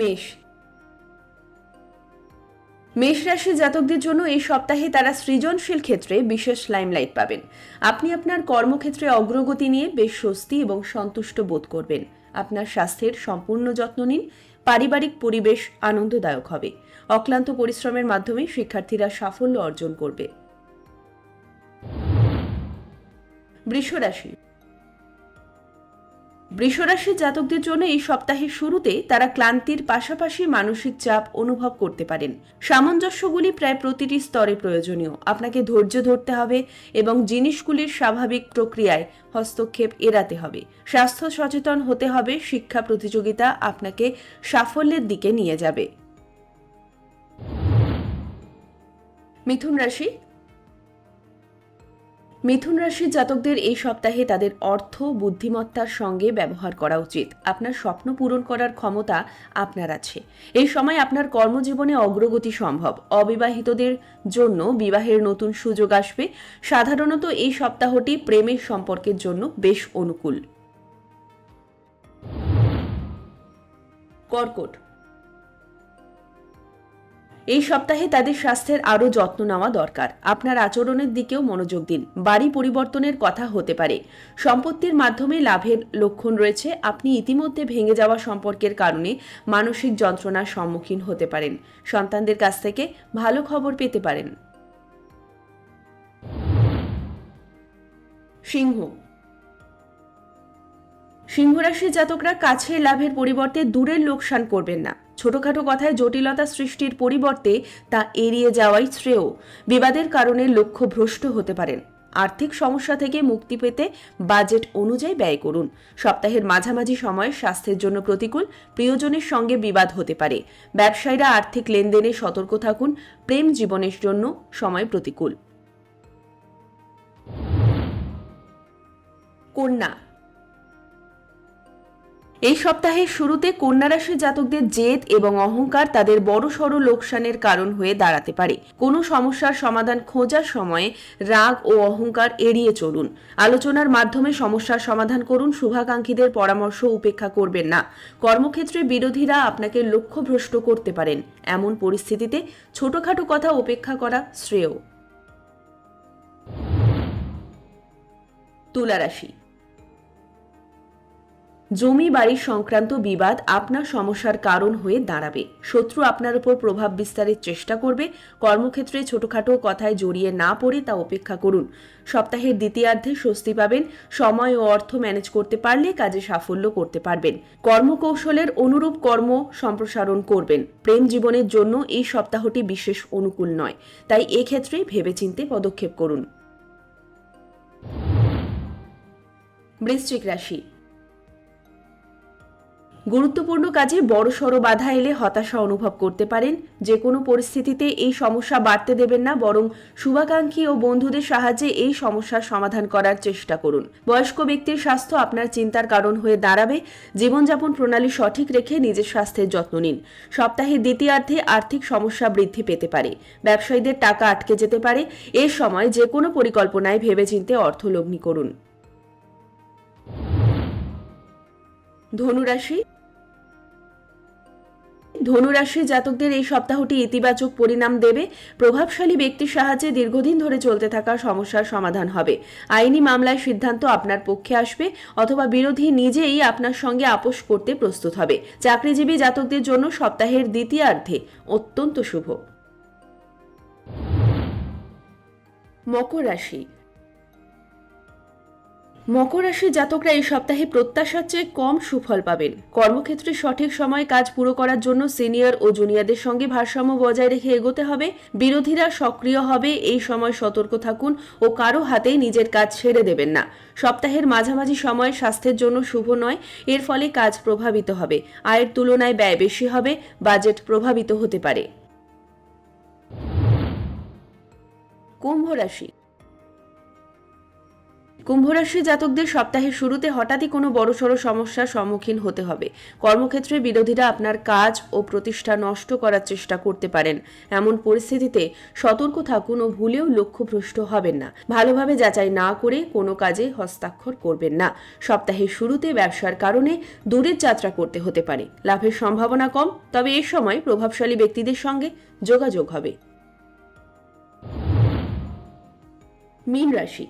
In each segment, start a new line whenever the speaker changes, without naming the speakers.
মেষ। মেষ রাশি জাতকদের জন্য এই সপ্তাহে তারা সৃজনশীল ক্ষেত্রে বিশেষ লাইমলাইট পাবেন। আপনি আপনার কর্মক্ষেত্রে অগ্রগতি নিয়ে বেশ স্বস্তি এবং সন্তুষ্ট বোধ করবেন। আপনার স্বাস্থ্যের সম্পূর্ণ যত্ন নিন, পারিবারিক পরিবেশ আনন্দদায়ক হবে। অক্লান্ত পরিশ্রমের মাধ্যমে শিক্ষার্থীরা সাফল্য অর্জন করবে। বৃষ রাশি বৃষরাশির জাতকদের জন্য এই সপ্তাহের শুরুতে তারা ক্লান্তির পাশাপাশি মানসিক চাপ অনুভব করতে পারেন। সামঞ্জস্যগুলি প্রায় প্রতিটি স্তরে প্রয়োজনীয়। আপনাকে ধৈর্য ধরতে হবে এবং জিনিসগুলির স্বাভাবিক প্রক্রিয়ায় হস্তক্ষেপ এড়াতে হবে। স্বাস্থ্য সচেতন হতে হবে, শিক্ষা প্রতিযোগিতা আপনাকে সাফল্যের দিকে নিয়ে যাবে। মিথুন রাশি মিথুন রাশির জাতকদের এই সপ্তাহে তাদের অর্থ, বুদ্ধিমত্তার সঙ্গে ব্যবহার করা উচিত। আপনার স্বপ্ন পূরণ করার ক্ষমতা আপনার আছে। এই সময় আপনার কর্মজীবনে অগ্রগতি সম্ভব। অবিবাহিতদের জন্য বিবাহের নতুন সুযোগ আসবে। সাধারণত এই সপ্তাহটি প্রেমের সম্পর্কের জন্য বেশ অনুকূল। কর্কট এই সপ্তাহে তাদের স্বাস্থ্যের আরও যত্ন নেওয়া দরকার। আপনার আচরণের দিকেও মনোযোগ দিন। বাড়ি পরিবর্তনের কথা হতে পারে। সম্পত্তির মাধ্যমে লাভের লক্ষণ রয়েছে। আপনি ইতিমধ্যে ভেঙে যাওয়া সম্পর্কের কারণে মানসিক যন্ত্রণার সম্মুখীন হতে পারেন। সন্তানদের কাছ থেকে ভালো খবর পেতে পারেন। সিংহ সিংহরাশির জাতকরা কাছের লাভের পরিবর্তে দূরের লোকসান করবেন না। ছোটখাটো কথায় জটিলতা সৃষ্টির পরিবর্তে তা এড়িয়ে যাওয়াই শ্রেয়। বিবাদের কারণে লক্ষ্য ভ্রষ্ট হতে পারেন। আর্থিক সমস্যা থেকে মুক্তি পেতে বাজেট অনুযায়ী ব্যয় করুন। সপ্তাহের মাঝামাঝি সময় স্বাস্থ্যের জন্য প্রতিকূল, প্রিয়জনের সঙ্গে বিবাদ হতে পারে। ব্যবসায়ীরা আর্থিক লেনদেনে সতর্ক থাকুন। প্রেম জীবনের জন্য সময় প্রতিকূল। কন্যা এই সপ্তাহের শুরুতে কন্যা রাশির জাতকদের জেদ এবং অহংকার তাদের বড় সড় লোকসানের কারণ হয়ে দাঁড়াতে পারে। কোনো সমস্যার সমাধান খোঁজার সময়ে রাগ ও অহংকার এড়িয়ে চলুন। আলোচনার মাধ্যমে সমস্যার সমাধান করুন, শুভাকাঙ্ক্ষীদের পরামর্শ উপেক্ষা করবেন না। কর্মক্ষেত্রে বিরোধীরা আপনাকে লক্ষ্যভ্রষ্ট করতে পারেন। এমন পরিস্থিতিতে ছোটখাটো কথা উপেক্ষা করা শ্রেয়। তুলা রাশি জমি বাড়ি সংক্রান্ত বিবাদ আপনার সমস্যার কারণ হয়ে দাঁড়াবে। শত্রু আপনার উপর প্রভাব বিস্তারের চেষ্টা করবে। কর্মক্ষেত্রে ছোটখাটো কথায় জড়িয়ে না পড়ে তা উপেক্ষা করুন। সপ্তাহের দ্বিতীয়ার্ধে স্বস্তি পাবেন। সময় ও অর্থ ম্যানেজ করতে পারলে কাজে সাফল্য করতে পারবেন। কর্মকৌশলের অনুরূপ কর্ম সম্প্রসারণ করবেন। প্রেম জীবনের জন্য এই সপ্তাহটি বিশেষ অনুকূল নয়। তাই এক্ষেত্রে ভেবেচিন্তে পদক্ষেপ করুন। বৃশ্চিক রাশি গুরুত্বপূর্ণ কাজে বড়সড় বাধা এলে হতাশা অনুভব করতে পারেন। যে কোনো পরিস্থিতিতে এই সমস্যা বাড়তে দেবেন না, বরং শুভাকাঙ্ক্ষী ও বন্ধুদের সাহায্যে এই সমস্যার সমাধান করার চেষ্টা করুন। বয়স্ক ব্যক্তির স্বাস্থ্য আপনার চিন্তার কারণ হয়ে দাঁড়াবে। জীবনযাপন প্রণালী সঠিক রেখে নিজের স্বাস্থ্যের যত্ন নিন। সপ্তাহের দ্বিতীয়ার্ধে আর্থিক সমস্যা বৃদ্ধি পেতে পারে। ব্যবসায়ীদের টাকা আটকে যেতে পারে। এ সময় যে কোনো পরিকল্পনায় ভেবেচিন্তে অর্থ লগ্নি করুন। ধনুরাশি ধনুরাশি জাতকদের এই সপ্তাহটি ইতিবাচক পরিণাম দেবে। প্রভাবশালী ব্যক্তির সাহায্যে দীর্ঘদিন ধরে চলতে থাকা সমস্যার সমাধান হবে। আইনি মামলায় সিদ্ধান্ত আপনার পক্ষে আসবে অথবা বিরোধী নিজেই আপনার সঙ্গে আপোষ করতে প্রস্তুত হবে। চাকরিজীবী জাতকদের জন্য সপ্তাহের দ্বিতীয়ার্ধে অত্যন্ত শুভ। মকর রাশি মকর রাশির জাতকরা এই সপ্তাহে প্রত্যাশার চেয়ে কম সুফল পাবেন। কর্মক্ষেত্রে সঠিক সময়ে কাজ পুরো করার জন্য সিনিয়র ও জুনিয়রদের সঙ্গে ভারসাম্য বজায় রেখে এগোতে হবে। বিরোধীরা সক্রিয় হবে, এই সময় সতর্ক থাকুন ও কারও হাতেই নিজের কাজ ছেড়ে দেবেন না। সপ্তাহের মাঝামাঝি সময় স্বাস্থ্যের জন্য শুভ নয়, এর ফলে কাজ প্রভাবিত হবে। আয়ের তুলনায় ব্যয় বেশি হবে, বাজেট প্রভাবিত হতে পারে। কুম্ভ রাশি কুম্ভ রাশি জাতকদের সপ্তাহের শুরুতে হঠাৎই কোনো বড়সড় সমস্যার সম্মুখীন হতে হবে। কর্মক্ষেত্রে বিরোধীরা আপনার কাজ ও প্রতিষ্ঠা নষ্ট করার চেষ্টা করতে পারেন। এমন পরিস্থিতিতে সতর্ক থাকুন ও ভুলেও লক্ষ্যভ্রষ্ট হবেন না। ভালোভাবে যাচাই না করে কোনো কাজে হস্তাক্ষর করবেন না। সপ্তাহের শুরুতে ব্যবসার কারণে দূরের যাত্রা করতে হতে পারে। লাভের সম্ভাবনা কম, তবে এ সময় প্রভাবশালী ব্যক্তিদের সঙ্গে যোগাযোগ হবে। মীন রাশি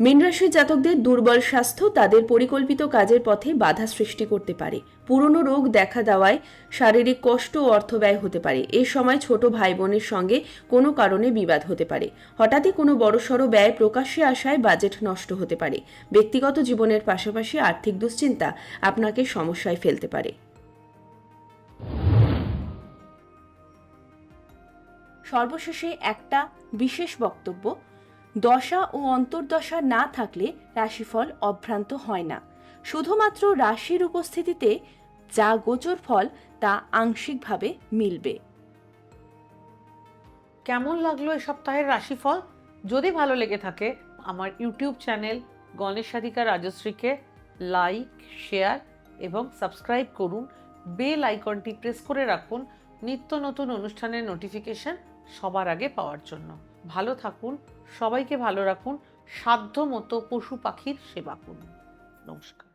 মীন রাশির জাতকদের দুর্বল স্বাস্থ্য তাদের পরিকল্পিত কাজের পথে বাধা সৃষ্টি করতে পারে। পুরনো রোগ দেখা দেওয়ায় শারীরিক কষ্ট ও অর্থ ব্যয় হতে পারে। এ সময় ছোট ভাই বোনের সঙ্গে কোনো কারণে বিবাদ হতে পারে। হঠাৎই কোনো বড়সড় ব্যয় প্রকাশ্যে আসায় বাজেট নষ্ট হতে পারে। ব্যক্তিগত জীবনের পাশাপাশি আর্থিক দুশ্চিন্তা আপনাকে সমস্যায় ফেলতে পারে। সর্বশেষে একটা বিশেষ বক্তব্য দশা ও অন্তর্দশা না থাকলে রাশিফল অভ্রান্ত হয় না। শুধুমাত্র রাশির উপস্থিতিতে যা গোচর ফল, তা আংশিকভাবে মিলবে।
কেমন লাগল এ সপ্তাহের রাশিফল? যদি ভালো লেগে থাকে, আমার ইউটিউব চ্যানেল গণেশ সাধিকা রাজশ্রীকে লাইক, শেয়ার এবং সাবস্ক্রাইব করুন। বেল আইকনটি প্রেস করে রাখুন। নিত্য নতুন অনুষ্ঠানের নোটিফিকেশন সবার আগে পাওয়ার জন্য। ভালো থাকুন সবাইকে ভালো রাখুন সাধ্য মতো পশু পাখির সেবা করুন। নমস্কার।